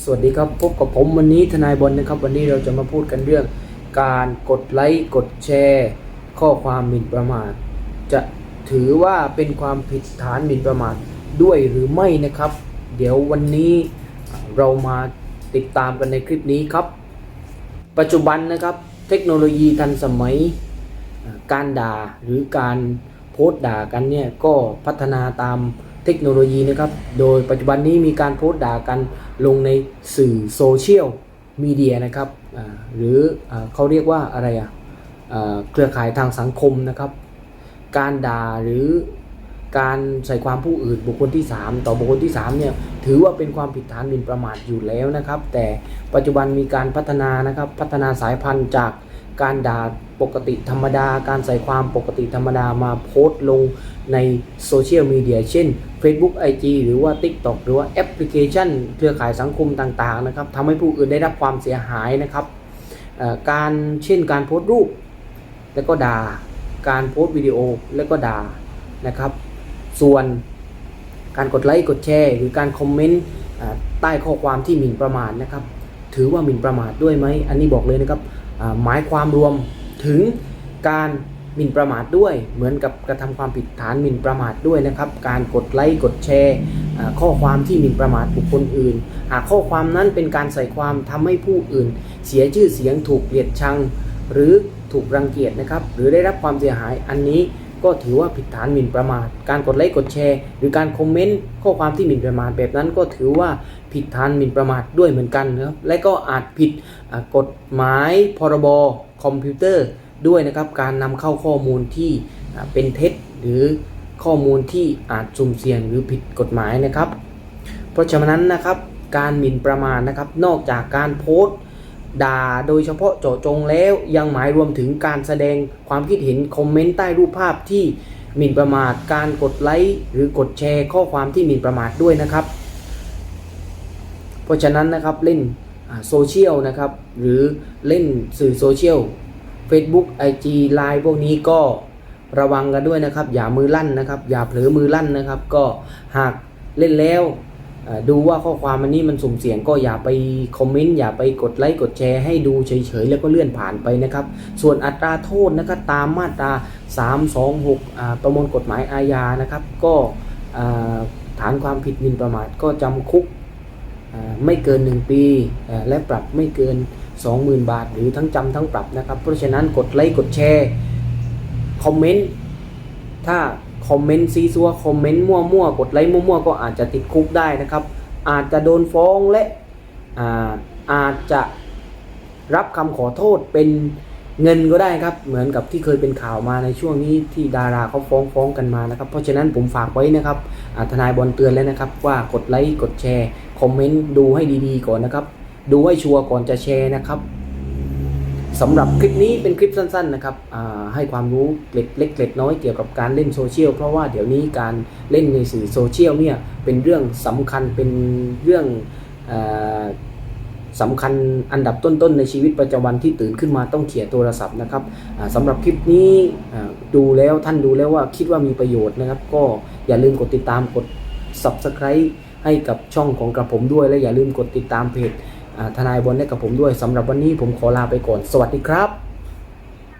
สวัสดีครับพบกับผมวันนี้ทนายบอลนะครับ วันนี้เราจะมาพูดกันเรื่อง การกดไลค์กดแชร์ ข้อความหมิ่นประมาทจะถือว่าเป็นความผิดฐานหมิ่นประมาทด้วยหรือไม่นะครับ เดี๋ยววันนี้เรามาติดตามกันในคลิปนี้ครับ ปัจจุบันนะครับ เทคโนโลยีทันสมัยการด่าหรือการโพสต์ด่ากันเนี่ยก็พัฒนาตาม เทคโนโลยีนะครับ โดยปัจจุบันนี้มีการโพสต์ด่ากันลงในสื่อโซเชียลมีเดียนะครับ หรืออเขาเรียกว่าอะไรอะอ่าเครือข่ายทางสังคมนะครับ การด่าหรือการใส่ความผู้อื่นบุคคลที่ 3 ต่อบุคคลที่3เนี่ยถือว่าเป็นความผิดฐานหมิ่นประมาทอยู่แล้วนะครับ แต่ปัจจุบันมีการพัฒนานะครับพัฒนาสายพันธุ์จาก การด่าปกติธรรมดา การใส่ความปกติธรรมดามาโพสต์ลงในโซเชียลมีเดียเช่น Facebook IG หรือว่า TikTok หรือว่าแอปพลิเคชัน เครือข่ายสังคมต่างๆนะครับทำให้ผู้อื่นได้รับความเสียหายนะครับการเช่นการโพสต์รูป แล้วก็ด่าการโพสต์วิดีโอแล้วก็ด่านะครับ ส่วนการกดไลค์กดแชร์หรือการคอมเมนต์ใต้ข้อความที่หมิ่นประมาทนะครับ ถือว่าหมิ่นประมาทด้วยไหมอันนี้บอกเลยนะครับ หมายความรวมถึงการหมิ่นประมาทด้วย เหมือนกับกระทำความผิดฐานหมิ่นประมาทด้วยนะครับ การกดไลค์กดแชร์ ข้อความที่หมิ่นประมาทบุคคลอื่น หากข้อความนั้นเป็นการใส่ความทำให้ผู้อื่น เสียชื่อเสียงถูกเกลียดชัง หรือถูกรังเกียจนะครับ หรือได้รับความเสียหายอันนี้ ก็ถือว่าผิดฐานหมิ่นประมาท การกดไลค์กดแชร์ หรือการคอมเมนต์ข้อความที่หมิ่นประมาทแบบนั้นก็ถือว่าผิดฐานหมิ่นประมาทด้วยเหมือนกันนะครับ และก็อาจผิดกฎหมายพรบคอมพิวเตอร์ด้วยนะครับ การนำเข้าข้อมูลที่เป็นเท็จหรือข้อมูลที่อาจสุ่มเสี่ยงหรือผิดกฎหมายนะครับ เพราะฉะนั้นนะครับการหมิ่นประมาทนะครับ นอกจากการโพสต์ ด่าโดยเฉพาะเจาะจงแล้วยังหมายรวมถึงการแสดงความคิดเห็นคอมเมนต์ใต้รูปภาพที่หมิ่นประมาทการกดไลค์หรือกดแชร์ข้อความที่หมิ่นประมาทด้วยนะครับ เพราะฉะนั้นนะครับเล่นโซเชียลนะครับหรือเล่นสื่อโซเชียล Facebook IG Line พวกนี้ก็ระวังกันด้วยนะครับ อย่ามือลั่นนะครับ อย่าเผลอมือลั่นนะครับ ก็หากเล่นแล้ว ดูว่าข้อความอันนี้มันสุ่มเสี่ยงก็อย่าไปคอมเมนต์อย่าไปกดไลค์กดแชร์ให้ดูเฉยๆ แล้วก็เลื่อนผ่านไปนะครับ ส่วนอัตราโทษนะครับตามมาตรา 326อ่าประมวลกฎหมายอาญานะครับ ก็ฐานความผิดหมิ่นประมาทก็จำคุกไม่เกิน 1 ปี และปรับไม่เกิน 20,000 บาท หรือทั้งจำทั้งปรับนะครับ เพราะฉะนั้นกดไลค์กดแชร์ คอมเมนต์ ถ้าคอมเมนต์ซีซัวคอมเมนต์มั่วๆกดไลค์มั่วๆก็อาจจะติดคุกได้นะครับ อาจจะโดนฟ้องและอาอาจจะรับคำขอโทษเป็นเงินก็ได้ครับ เหมือนกับที่เคยเป็นข่าวมาในช่วงนี้ที่ดาราเขาฟ้องฟ้องกันมานะครับ เพราะฉะนั้นผมฝากไว้นะครับทนายบอลเตือนแล้วนะครับ ว่ากดไลค์กดแชร์คอมเมนต์ดูให้ดีๆก่อนนะครับ ดูให้ชัวร์ก่อนจะแชร์นะครับ สำหรับคลิปนี้เป็นคลิปสั้นๆนะครับให้ความรู้เล็ดเล็กเล็ดน้อยเกี่ยวกับการเล่นโซเชียลเพราะว่าเดี๋ยวนี้การเล่นในสื่อโซเชียลเนี่ยเป็นเรื่องสำคัญเป็นเรื่องอาสำคัญอันดับต้นๆในชีวิตประจำวันที่ตื่นขึ้นมาต้องเขี่ยโทรศัพท์นะครับอ่าสำหรับคลิปนี้ดูแล้วท่านดูแล้วว่าคิดว่ามีประโยชน์นะครับ ก็อย่าลืมกดติดตามกด subscribe ให้กับช่องของกระผมด้วยและอย่าลืมกดติดตามเพจ ทนายบอลได้กับผมด้วยสำหรับวันนี้ผมขอลาไปก่อน สวัสดีครับ